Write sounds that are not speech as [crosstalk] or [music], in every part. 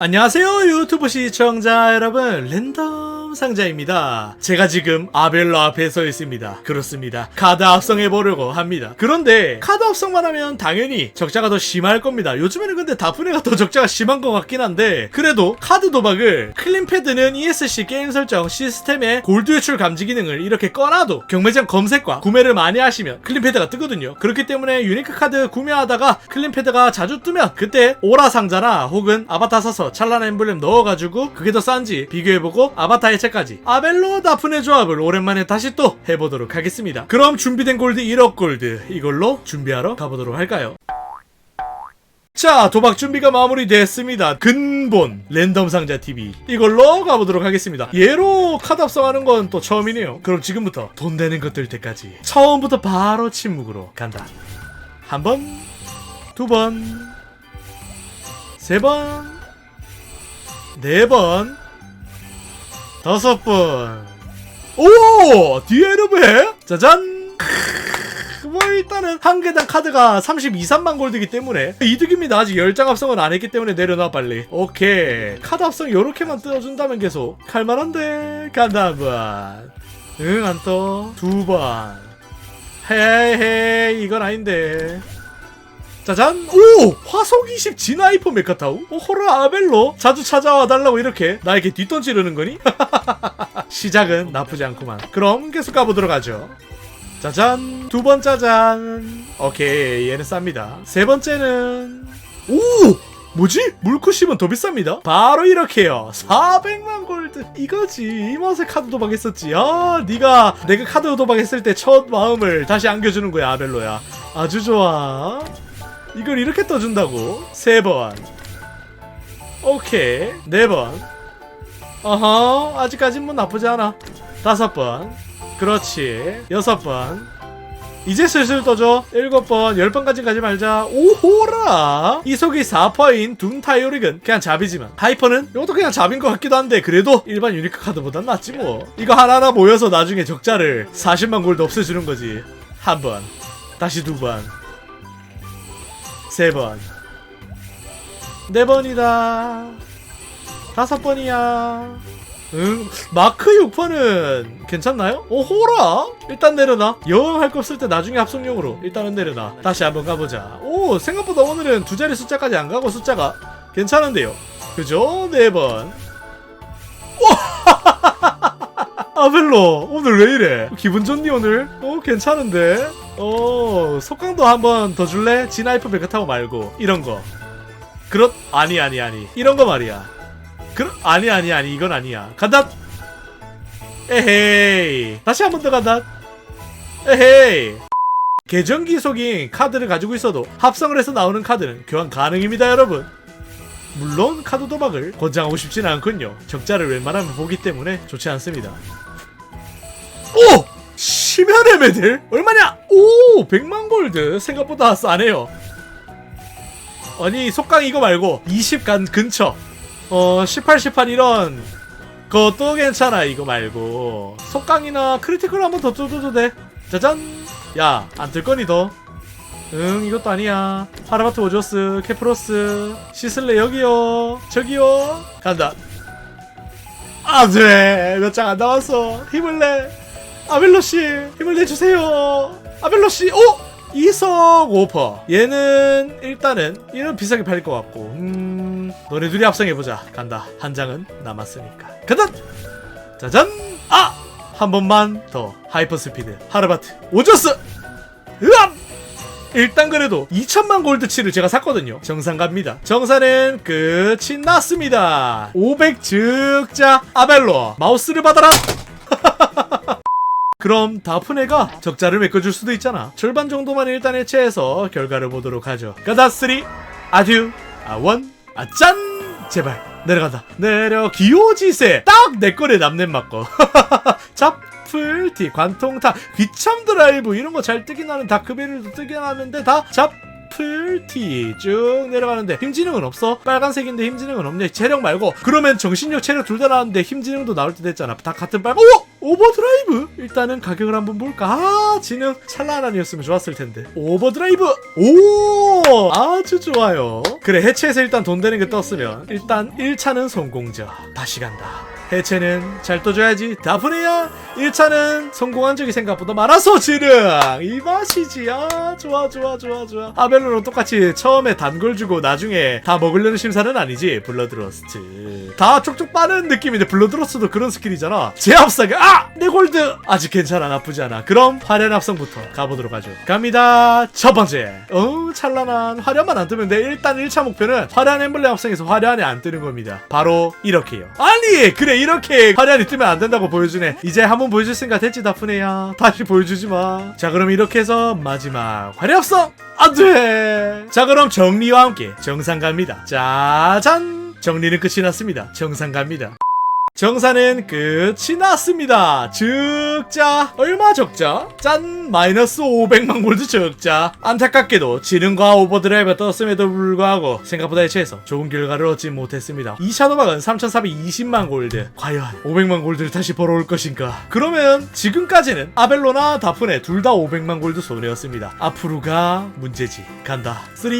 안녕하세요 유튜브 시청자 여러분. 랜덤 상자입니다. 제가 지금 아벨로 앞에 서 있습니다. 그렇습니다. 카드 합성해 보려고 합니다. 그런데 카드 합성만 하면 당연히 적자가 더 심할 겁니다. 요즘에는 근데 다프네가 더 적자가 심한 것 같긴 한데 그래도 카드 도박을 클린패드는 ESC 게임 설정 시스템의 골드 유출 감지 기능을 이렇게 꺼놔도 경매장 검색과 구매를 많이 하시면 클린패드가 뜨거든요. 그렇기 때문에 유니크 카드 구매하다가 클린패드가 자주 뜨면 그때 오라 상자나 혹은 아바타 사서 찰란 엠블렘 넣어가지고 그게 더 싼지 비교해보고 아바타 해 체까지 아벨로 다프네 조합을 오랜만에 다시 또 해보도록 하겠습니다. 그럼 준비된 골드 1억 골드 이걸로 준비하러 가보도록 할까요? 자 도박 준비가 마무리됐습니다. 근본 랜덤 상자 TV 이걸로 가보도록 하겠습니다. 얘로 카드 합성하는 건 또 처음이네요. 그럼 지금부터 돈 되는 것들 때까지 처음부터 바로 침묵으로 간다. 한 번, 두 번, 세 번, 네 번, 다섯 번. 오! 디에르베? 짜잔! 뭐 일단은 한 개당 카드가 32, 3만 골드기 때문에 이득입니다. 아직 10장 합성은 안 했기 때문에 내려놔 빨리. 오케이. 카드 합성 요렇게만 뜯어준다면 계속 할만한데 간다 한 번. 응 안 떠. 두 번. 헤이 헤이 이건 아닌데. 짜잔! 오! 화속 20 진하이퍼 메카타우? 어, 호라 아벨로? 자주 찾아와 달라고 이렇게 나에게 뒷돈 찌르는 거니? [laughs] 시작은 나쁘지 않구만. 그럼 계속 가보도록 하죠. 짜잔! 두 번 짜잔! 오케이, 얘는 쌉니다. 세 번째는, 오! 뭐지? 물쿠심은 더 비쌉니다. 바로 이렇게요. 400만 골드. 이거지. 이 맛에 카드 도박했었지. 아, 네가 내가 카드 도박했을 때 첫 마음을 다시 안겨주는 거야, 아벨로야. 아주 좋아. 이걸 이렇게 떠준다고? 세 번. 오케이. 네 번. 어허. 아직까진 뭐 나쁘지 않아. 다섯 번. 그렇지. 여섯 번. 이제 슬슬 떠줘. 일곱 번, 열 번까지 가지 말자. 오호라! 이 속이 4퍼인 둠 타이오릭은 그냥 잡이지만, 하이퍼는 이것도 그냥 잡인 것 같기도 한데, 그래도 일반 유니크 카드보단 낫지 뭐. 이거 하나하나 모여서 나중에 적자를 40만 골드 없애주는 거지. 한 번. 다시 두 번. 세 번. 네 번이다. 다섯 번이야. 응, 마크 6번은 괜찮나요? 오, 호라! 일단 내려놔. 영 할 거 없을 때 나중에 합성용으로 일단은 내려놔. 다시 한번 가보자. 오, 생각보다 오늘은 두 자리 숫자까지 안 가고 숫자가 괜찮은데요. 그죠? 네 번. 와! [laughs] 아벨로, 오늘 왜 이래? 기분 좋니, 오늘? 어, 괜찮은데? 어, 속강도 한번 더 줄래? 진하이프 베크 타고 말고. 이런 거. 그렇, 아니, 아니, 아니. 이런 거 말이야. 그럼 아니 아니 아니 이건 아니야 간다 에헤이 다시 한 번 더 간다 에헤이 계정기 속인 카드를 가지고 있어도 합성을 해서 나오는 카드는 교환 가능입니다 여러분 물론 카드 도박을 권장하고 싶지는 않군요 적자를 웬만하면 보기 때문에 좋지 않습니다 오! 심연의 메들. 얼마냐? 오 100만 골드. 생각보다 싸네요. 아니 속강 이거 말고 20간 근처. 어 18, 18 이런 그것도 괜찮아 이거 말고. 속강이나 크리티컬 한번 더 뜯어도 돼. 짜잔. 야 안 뜰 거니 더. 응 이것도 아니야. 하라바트 오조스 케프로스 시슬레 여기요. 저기요. 간다. 안돼. 몇장 안 남았어. 힘을 내 아벨로씨 힘을 내주세요. 아벨로씨 오! 이석 오퍼. 얘는 일단은 얘는 비싸게 팔릴 것 같고 음 너네 둘이 합성해보자. 간다. 한 장은 남았으니까. 간다! 짜잔! 아! 한 번만 더. 하이퍼 스피드. 하르바트. 오저스! 으암! 일단 그래도 2천만 골드치를 제가 샀거든요. 정산 갑니다. 정산은 끝이 났습니다. 500 즉자 아벨로 마우스를 받아라 [laughs] 그럼 다프네가 적자를 메꿔줄 수도 있잖아. 절반 정도만 일단 해체해서 결과를 보도록 하죠. 가다 쓰리 아듀 아원 아짠 제발 내려간다. 내려 기호지세 딱 내 거래 남는 맞고. [laughs] 잡 풀티 관통타 귀참 드라이브 이런 거 잘 뜨긴 하는 다크베리도 뜨긴 하는데 다 잡. 풀티 쭉 내려가는데 힘지능은 없어? 빨간색인데 힘지능은 없네 체력 말고 그러면 정신력 체력 둘 다 나왔는데 힘지능도 나올 때 됐잖아 다 같은 빨간 오! 오버드라이브? 일단은 가격을 한번 볼까? 아 진영 찰나란이었으면 좋았을 텐데. 오버드라이브! 오! 아주 좋아요. 그래 해체해서 일단 돈 되는 게 떴으면 일단 1차는 성공적. 다시 간다 해체는 잘 떠줘야지. 다분해야 1차는 성공한 적이 생각보다 많아서 지능 이 맛이지 아 좋아 좋아 좋아 좋아. 아벨로랑 똑같이 처음에 단 걸 주고 나중에 다 먹으려는 심사는 아니지. 블러드러스트. 다 쪽쪽 빠는 느낌인데 블러드러스트도 그런 스킬이잖아. 제압사가 아! 내 골드! 아직 괜찮아 나쁘지 않아. 그럼 화려한 합성부터 가보도록 하죠. 갑니다. 첫 번째. 어 찬란한 화려만 안 뜨면 돼. 일단 1차 목표는 화려한 엠블렘 합성에서 화려한이 안 뜨는 겁니다. 바로 이렇게요. 아니 그래 이렇게 화려한이 뜨면 안 된다고 보여주네. 이제 한번 보여줄 생각 됐지 다프네야 다시 보여주지 마 자 그럼 이렇게 해서 마지막 화려 합성 안돼! 자 그럼 정리와 함께 정상 갑니다. 짜잔 정리는 끝이 났습니다. 정상 갑니다 정사는 끝이 났습니다. 적자 얼마 적자? 짠 마이너스 500만 골드 적자. 안타깝게도 지능과 오버드라이브 떴음에도 불구하고 생각보다 해체해서 좋은 결과를 얻지 못했습니다. 2차 도박은 3,420만 골드. 과연 500만 골드를 다시 벌어올 것인가? 그러면 지금까지는 아벨로나 다프네 둘 다 500만 골드 손해였습니다. 앞으로가 문제지. 간다. 3,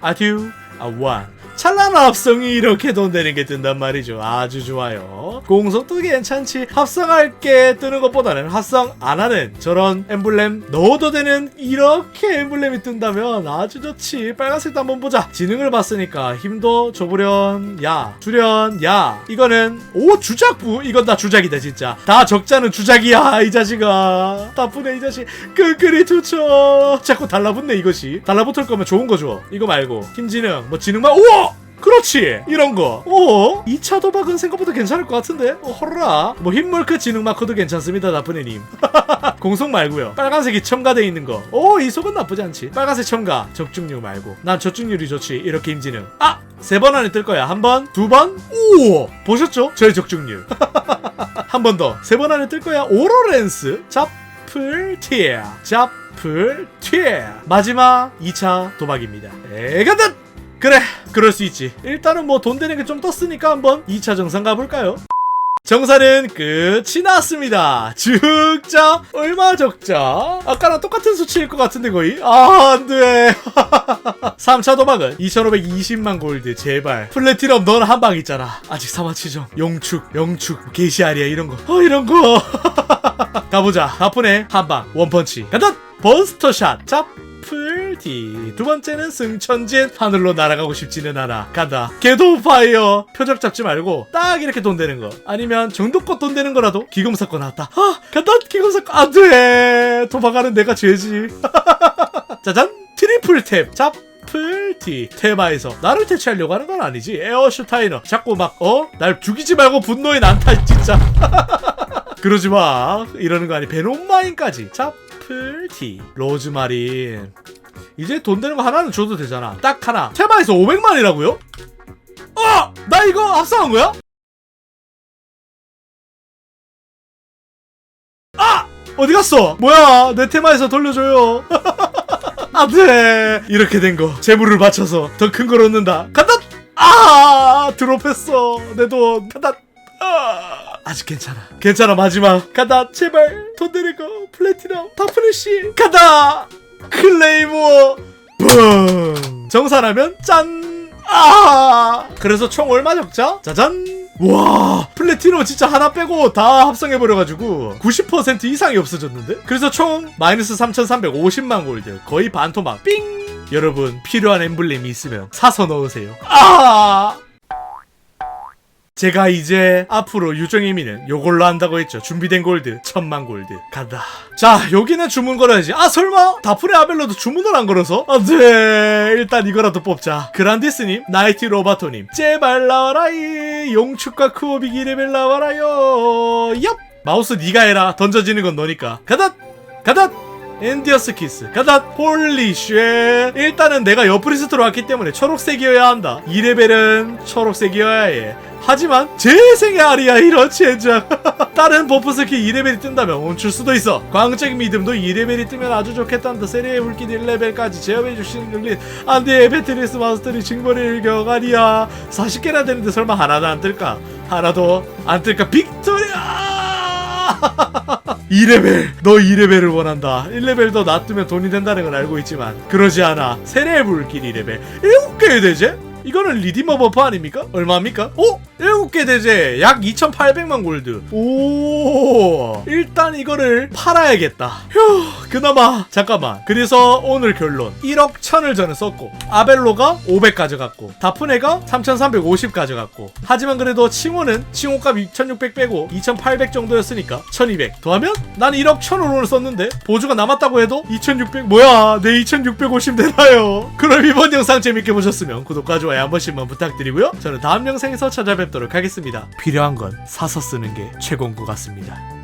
아 2, 아 1. 찬란한 합성이 이렇게 돈 되는 게 뜬단 말이죠. 아주 좋아요. 공속도 괜찮지. 합성할 게 뜨는 것보다는 합성 안 하는 저런 엠블렘 넣어도 되는 이렇게 엠블렘이 뜬다면 아주 좋지. 빨간색도 한번 보자. 지능을 봤으니까 힘도 줘보련 야 주련 야 이거는 오 주작부 이건 다 주작이다 진짜. 다 적자는 주작이야 이 자식아. 나쁘네 이 자식. 끈끈이 투쳐. 자꾸 달라붙네 이것이. 달라붙을 거면 좋은 거 줘. 이거 말고 힘 지능 뭐 지능만 우와 그렇지. 이런 거. 어? 2차 도박은 생각보다 괜찮을 것 같은데? 어, 허라. 뭐 흰물크 지능 마커도 괜찮습니다 나쁜애님. [laughs] 공속 말고요. 빨간색이 첨가돼 있는 거오이 속은 나쁘지 않지. 빨간색 첨가. 적중률 말고. 난 적중률이 좋지. 이렇게 힘지능 아! 세 번 안에 뜰 거야. 한 번, 두 번, 오! 보셨죠? 저의 적중률. [laughs] 한 번 더. 세 번 안에 뜰 거야. 오로렌스. 잡풀 티에. 잡풀 티에. 마지막 2차 도박입니다. 에가든 그래 그럴 수 있지 일단은 뭐 돈 되는 게 좀 떴으니까 한번 2차 정상 가볼까요? 정사는 끝이 났습니다. 적자 얼마 적자? 아까랑 똑같은 수치일 것 같은데 거의? 아 안돼. 3차 [laughs] 도박은 2,520만 골드 제발. 플래티넘 넌 한 방 있잖아. 아직 사마치죠. 용축, 영축, 게시아리아 이런 거. 어 이런 거. [laughs] 가보자. 나쁘네 한방 원펀치. 간다. 버스터샷 짭. 풀디. 두 번째는 승천진 하늘로 날아가고 싶지는 않아. 간다. 개도 파이어 표적 잡지 말고 딱 이렇게 돈 되는 거. 아니면 정도껏 돈 되는 거라도 기금사건 나왔다. 아 간다 기금사건. 안돼. 도박하는 내가 죄지. [laughs] 짜잔. 트리플 탭. 잡. 풀티. 테마에서 나를 퇴치하려고 하는 건 아니지. 에어슈 타이너. 자꾸 막 어? 날 죽이지 말고 분노의 난타 진짜. [laughs] 그러지 마. 이러는 거 아니 베놈마인까지. 차 플티 로즈마린. 이제 돈 되는 거 하나는 줘도 되잖아. 딱 하나. 테마에서 500만이라고요? 어! 나 이거 합성한 거야? 아! 어디 갔어? 뭐야? 내 테마에서 돌려줘요. 안돼 [laughs] 이렇게 된 거. 재물을 바쳐서 더 큰 걸 얻는다. 간다! 아! 드롭했어. 내 돈. 간다! 아, 아직 괜찮아. 괜찮아 마지막. 간다 제발. 돈거 플래티넘 다프레쉬 간다! 클레이모 붕 정산하면 짠 아! 그래서 총 얼마 적자? 짜잔! 와! 플래티넘 진짜 하나 빼고 다 합성해버려가지고 90% 이상이 없어졌는데? 그래서 총 마이너스 3350만 골드 거의 반토막. 삥! 여러분 필요한 엠블렘이 있으면 사서 넣으세요. 아 제가 이제 앞으로 유정의미는 요걸로 한다고 했죠. 준비된 골드, 천만 골드. 간다. 자, 여기는 주문 걸어야지. 아, 설마? 다프레 아벨로도 주문을 안 걸어서? 안 돼. 일단 이거라도 뽑자. 그란디스님, 나이티 로바토님, 제발 나와라이. 용축과 크오빅 2레벨 나와라요. 얍! 마우스 네가 해라. 던져지는 건 너니까. 가다! 가다! 엔디어스 키스. 가다 홀리쉐. 일단은 내가 옆브리스트로 왔기 때문에 초록색이어야 한다. 2레벨은 초록색이어야 해. 하지만 재생의 아리아 이런 젠장. [laughs] 다른 버프 스킬 2레벨이 뜬다면 멈출 수도 있어. 광적인 믿음도 2레벨이 뜨면 아주 좋겠단다 세리의 물기 1레벨까지 제어해 주시는 능력 안돼. 배트리스 마스터리 증거의 일격 아니야 40개나 되는데 설마 하나도 안 뜰까? 하나도 안 뜰까? 빅토리아 [laughs] 2레벨 너 2레벨을 원한다 1레벨 더 놔두면 돈이 된다는 걸 알고 있지만 그러지 않아 세례의 불길 2레벨 7개의 대제? 이거는 리디머 버프 아닙니까? 얼마입니까? 오! 7개 대제 약 2800만 골드. 오 일단 이거를 팔아야겠다. 휴 그나마 잠깐만. 그래서 오늘 결론. 1억 1000을 저는 썼고 아벨로가 500 가져갔고 다프네가 3350 가져갔고 하지만 그래도 칭호는 칭호값 2600 빼고 2800 정도였으니까 1200 더하면 난 1억 1000원을 썼는데 보조가 남았다고 해도 2600 뭐야 내 2650 되나요? 그럼 이번 영상 재밌게 보셨으면 구독과 좋아요 한 번씩만 부탁드리고요. 저는 다음 영상에서 찾아뵙도록 하겠습니다. 필요한 건 사서 쓰는 게 최고인 것 같습니다